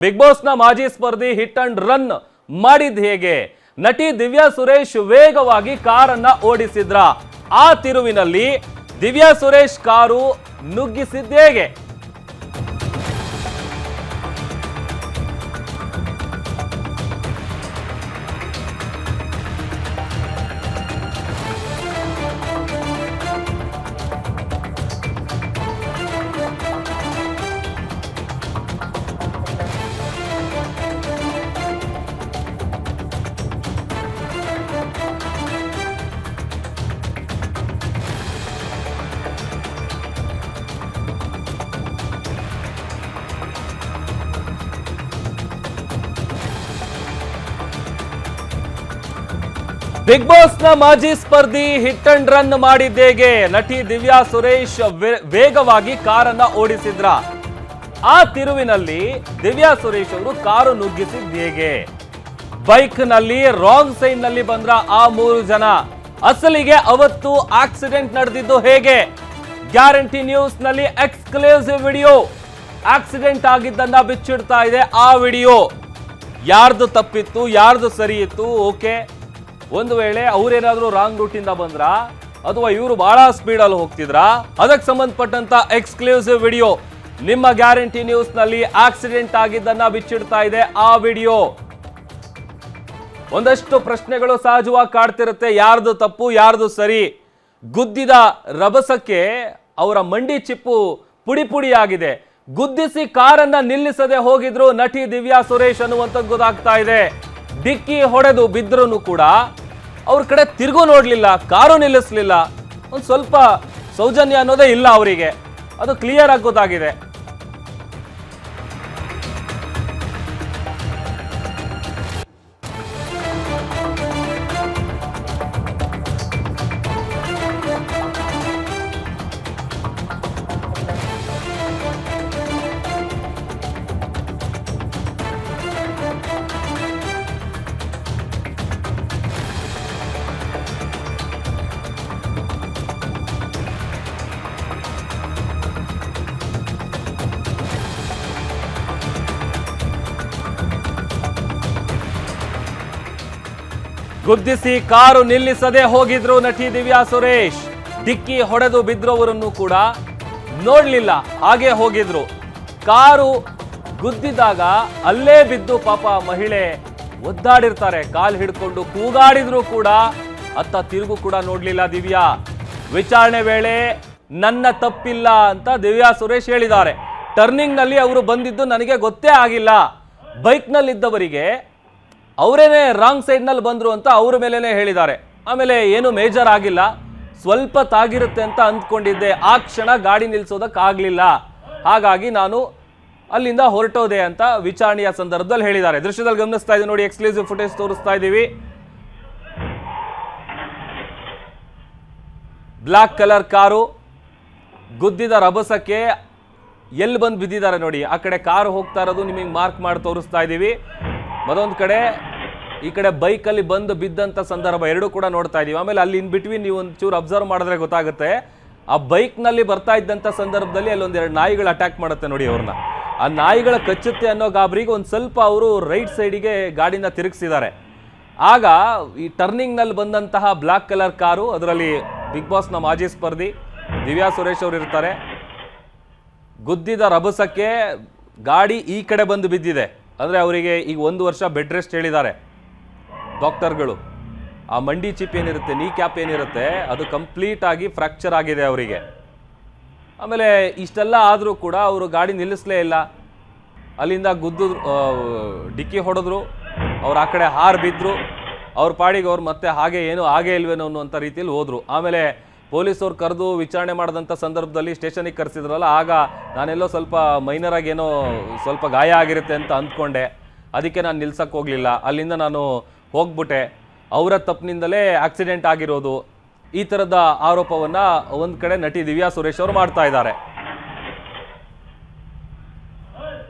Big ಬಾಸ್ನ ಮಾಜಿ ಸ್ಪರ್ಧಿ ಹಿಟ್ ಅಂಡ್ ರನ್ ಮಾಡಿದ್ ಹೇಗೆ? ನಟಿ ದಿವ್ಯಾ ಸುರೇಶ್ ವೇಗವಾಗಿ ಕಾರನ್ನ ಓಡಿಸಿದ್ರ? ಆ ತಿರುವಿನಲ್ಲಿ ದಿವ್ಯಾ ಸುರೇಶ್ ಕಾರು ನುಗ್ಗಿಸಿದ್ ಬಿಗ್ ಬಾಸ್ನ ಮಾಜಿ ಸ್ಪರ್ಧಿ ಹಿಟ್ ಅಂಡ್ ರನ್ ಮಾಡಿದ್ದೇಗೆ ನಟಿ ದಿವ್ಯಾ ಸುರೇಶ್ ವೇಗವಾಗಿ ಕಾರನ್ನ ಓಡಿಸಿದ್ರ. ಆ ತಿರುವಿನಲ್ಲಿ ದಿವ್ಯಾ ಸುರೇಶ್ ಅವರು ಕಾರು ನುಗ್ಗಿಸಿದ್ದೇಗೆ ಬೈಕ್ನಲ್ಲಿ ರಾಂಗ್ ಸೈಡ್ನಲ್ಲಿ ಬಂದ್ರ ಆ ಮೂರು ಜನ. ಅಸಲಿಗೆ ಅವತ್ತು ಆಕ್ಸಿಡೆಂಟ್ ನಡೆದಿದ್ದು ಹೇಗೆ? ಗ್ಯಾರಂಟಿ ನ್ಯೂಸ್ನಲ್ಲಿ ಎಕ್ಸ್ಕ್ಲೂಸಿವ್ ವಿಡಿಯೋ. ಆಕ್ಸಿಡೆಂಟ್ ಆಗಿದ್ದನ್ನ ಬಿಚ್ಚಿಡ್ತಾ ಇದೆ ಆ ವಿಡಿಯೋ. ಯಾರ್ದು ತಪ್ಪಿತ್ತು, ಯಾರ್ದು ಸರಿ ಇತ್ತು, ಓಕೆ. ಒಂದು ವೇಳೆ ಅವರೇನಾದರೂ ರಾಂಗ್ ರೂಟಿಂದ ಬಂದ್ರ? ಅಥವಾ ಇವರು ಬಹಳ ಸ್ಪೀಡಲ್ಲಿ ಹೋಗ್ತಿದ್ರಾ? ಅದಕ್ಕೆ ಸಂಬಂಧಪಟ್ಟಂತ ಎಕ್ಸ್ಕ್ಲೂಸಿವ್ ವಿಡಿಯೋ ನಿಮ್ಮ ಗ್ಯಾರಂಟಿ ನ್ಯೂಸ್ನಲ್ಲಿ ಆಕ್ಸಿಡೆಂಟ್ ಆಗಿದ್ದನ್ನ ಬಿಚ್ಚಿಡ್ತಾ ಇದೆ ಆ ವಿಡಿಯೋ ಒಂದಷ್ಟು ಪ್ರಶ್ನೆಗಳು ಸಹಜವಾಗಿ ಕಾಡ್ತಿರುತ್ತೆ. ಯಾರ್ದು ತಪ್ಪು, ಯಾರ್ದು ಸರಿ. ಗುದ್ದಿದ ರಭಸಕ್ಕೆ ಅವರ ಮಂಡಿ ಚಿಪ್ಪು ಪುಡಿ ಪುಡಿಯಾಗಿದೆ. ಗುದ್ದಿಸಿ ಕಾರನ್ನ ನಿಲ್ಲಿಸದೆ ಹೋಗಿದ್ರು ನಟಿ ದಿವ್ಯಾ ಸುರೇಶ್ ಅನ್ನುವಂಥದ್ದು ಗೊತ್ತಾಗ್ತಾ ಇದೆ. ಡಿಕ್ಕಿ ಹೊಡೆದು ಬಿದ್ರೂ ಕೂಡ ಅವ್ರ ಕಡೆ ತಿರುಗೂ ನೋಡಲಿಲ್ಲ, ಕಾರು ನಿಲ್ಲಿಸ್ಲಿಲ್ಲ. ಒಂದು ಸ್ವಲ್ಪ ಸೌಜನ್ಯ ಅನ್ನೋದೇ ಇಲ್ಲ ಅವರಿಗೆ. ಅದು ಕ್ಲಿಯರ್ ಆಗಿ ಗುದ್ದಿಸಿ ಕಾರು ನಿಲ್ಲಿಸದೆ ಹೋಗಿದ್ರು ನಟಿ ದಿವ್ಯಾ ಸುರೇಶ್. ಡಿಕ್ಕಿ ಹೊಡೆದು ಬಿದ್ರವರನ್ನು ಕೂಡ ನೋಡ್ಲಿಲ್ಲ, ಹಾಗೆ ಹೋಗಿದ್ರು. ಕಾರು ಗುದ್ದಿದಾಗ ಅಲ್ಲೇ ಬಿದ್ದು ಪಾಪ ಮಹಿಳೆ ಒದ್ದಾಡಿರ್ತಾರೆ, ಕಾಲು ಹಿಡ್ಕೊಂಡು ಕೂಗಾಡಿದ್ರು ಕೂಡ. ಅತ್ತ ತಿರುಗು ಕೂಡ ನೋಡ್ಲಿಲ್ಲ ದಿವ್ಯಾ. ವಿಚಾರಣೆ ವೇಳೆ ನನ್ನ ತಪ್ಪಿಲ್ಲ ಅಂತ ದಿವ್ಯಾ ಸುರೇಶ್ ಹೇಳಿದ್ದಾರೆ. ಟರ್ನಿಂಗ್ನಲ್ಲಿ ಅವರು ಬಂದಿದ್ದು ನನಗೆ ಗೊತ್ತೇ ಆಗಿಲ್ಲ. ಬೈಕ್ ನಲ್ಲಿದ್ದವರಿಗೆ ಅವರೇನೆ ರಾಂಗ್ ಸೈಡ್ನಲ್ಲಿ ಬಂದರು ಅಂತ ಅವ್ರ ಮೇಲೇ ಹೇಳಿದ್ದಾರೆ. ಆಮೇಲೆ ಏನು ಮೇಜರ್ ಆಗಿಲ್ಲ. ಸ್ವಲ್ಪ ತಾಗಿರುತ್ತೆ ಅಂತ ಅಂದ್ಕೊಂಡಿದ್ದೆ. ಆ ಕ್ಷಣ ಗಾಡಿ ನಿಲ್ಲಿಸೋದಕ್ಕಾಗಲಿಲ್ಲ ಹಾಗಾಗಿ ನಾನು ಅಲ್ಲಿಂದ ಹೊರಟೋದೆ ಅಂತ ವಿಚಾರಣೆಯ ಸಂದರ್ಭದಲ್ಲಿ ಹೇಳಿದ್ದಾರೆ. ದೃಶ್ಯದಲ್ಲಿ ಗಮನಿಸ್ತಾ ಇದ್ದೀವಿ ನೋಡಿ ಎಕ್ಸ್ಕ್ಲೂಸಿವ್ ಫುಟೇಜ್ ತೋರಿಸ್ತಾ ಇದ್ದೀವಿ. ಬ್ಲ್ಯಾಕ್ ಕಲರ್ ಕಾರು ಗುದ್ದಿದ ರಭಸಕ್ಕೆ ಎಲ್ಲಿ ಬಂದು ಬಿದ್ದಿದ್ದಾರೆ ನೋಡಿ. ಆ ಕಡೆ ಕಾರು ಹೋಗ್ತಾ ಇರೋದು ನಿಮಗೆ ಮಾರ್ಕ್ ಮಾಡಿ ತೋರಿಸ್ತಾ ಇದ್ದೀವಿ. ಮತ್ತೊಂದು ಕಡೆ ಈ ಕಡೆ ಬೈಕಲ್ಲಿ ಬಂದು ಬಿದ್ದಂಥ ಸಂದರ್ಭ ಎರಡೂ ಕೂಡ ನೋಡ್ತಾ ಇದೀವಿ. ಆಮೇಲೆ ಅಲ್ಲಿ ಇನ್ ಬಿಟ್ವೀನ್ ನೀವು ಒಂಚೂರು ಅಬ್ಸರ್ವ್ ಮಾಡಿದ್ರೆ ಗೊತ್ತಾಗುತ್ತೆ. ಆ ಬೈಕ್ನಲ್ಲಿ ಬರ್ತಾ ಇದ್ದಂಥ ಸಂದರ್ಭದಲ್ಲಿ ಅಲ್ಲಿ ಒಂದೆರಡು ನಾಯಿಗಳು ಅಟ್ಯಾಕ್ ಮಾಡುತ್ತೆ ನೋಡಿ ಅವ್ರನ್ನ. ಆ ನಾಯಿಗಳ ಕಚ್ಚುತ್ತೆ ಅನ್ನೋ ಗಾಬರಿಗೆ ಒಂದು ಸ್ವಲ್ಪ ಅವರು ರೈಟ್ ಸೈಡಿಗೆ ಗಾಡಿನ ತಿರುಗಿಸಿದ್ದಾರೆ. ಆಗ ಈ ಟರ್ನಿಂಗ್ನಲ್ಲಿ ಬಂದಂತಹ ಬ್ಲ್ಯಾಕ್ ಕಲರ್ ಕಾರು, ಅದರಲ್ಲಿ ಬಿಗ್ ಬಾಸ್ನ ಮಾಜಿ ಸ್ಪರ್ಧಿ ದಿವ್ಯಾ ಸುರೇಶ್ ಅವರು ಇರ್ತಾರೆ. ಗುದ್ದಿದ ರಭಸಕ್ಕೆ ಗಾಡಿ ಈ ಕಡೆ ಬಂದು ಬಿದ್ದಿದೆ. ಅಂದರೆ ಅವರಿಗೆ ಈಗ ಒಂದು ವರ್ಷ ಬೆಡ್ ರೆಸ್ಟ್ ಹೇಳಿದ್ದಾರೆ. ಡಾಕ್ಟರ್ಗಳು, ಆ ಮಂಡಿ ಚಿಪ್ ಏನಿರುತ್ತೆ, ನೀ ಕ್ಯಾಪ್ ಏನಿರುತ್ತೆ, ಅದು ಕಂಪ್ಲೀಟ್ ಆಗಿ ಫ್ರ್ಯಾಕ್ಚರ್ ಆಗಿದೆ ಅವರಿಗೆ. ಆಮೇಲೆ ಇಷ್ಟೆಲ್ಲ ಆದರೂ ಕೂಡ ಅವರು ಗಾಡಿ ನಿಲ್ಲಿಸಲೇ ಇಲ್ಲ. ಅಲ್ಲಿಂದ ಗುದ್ದು ಡಿಕ್ಕಿ ಹೊಡೆದ್ರು, ಅವ್ರು ಆ ಕಡೆ ಹಾರು ಬಿದ್ದರು ಅವ್ರ ಪಾಡಿಗೆ ಅವ್ರು ಮತ್ತೆ ಹಾಗೆ ಏನು ಹಾಗೆ ಇಲ್ವೇನೋ ಅನ್ನುವಂಥ ರೀತಿಯಲ್ಲಿ ಹೋದರು. ಆಮೇಲೆ ಪೊಲೀಸವ್ರು ಕರೆದು ವಿಚಾರಣೆ ಮಾಡಿದಂಥ ಸಂದರ್ಭದಲ್ಲಿ ಸ್ಟೇಷನಿಗೆ ಕರೆಸಿದ್ರಲ್ಲ, ಆಗ ನಾನೆಲ್ಲೋ ಸ್ವಲ್ಪ ಮೈನರಾಗಿ ಏನೋ ಸ್ವಲ್ಪ ಗಾಯ ಆಗಿರುತ್ತೆ ಅಂತ ಅಂದ್ಕೊಂಡೆ. ಅದಕ್ಕೆ ನಾನು ನಿಲ್ಸಕ್ಕೆ ಹೋಗಲಿಲ್ಲ. ಅಲ್ಲಿಂದ ನಾನು ಹೋಗ್ಬಿಟ್ಟೆ. ಅವರ ತಪ್ಪಿನಿಂದಲೇ ಆಕ್ಸಿಡೆಂಟ್ ಆಗಿರೋದು. ಈ ಥರದ ಆರೋಪವನ್ನು ಒಂದು ಕಡೆ ನಟಿ ದಿವ್ಯಾ ಸುರೇಶ್ ಅವರು ಮಾಡ್ತಾ ಇದ್ದಾರೆ.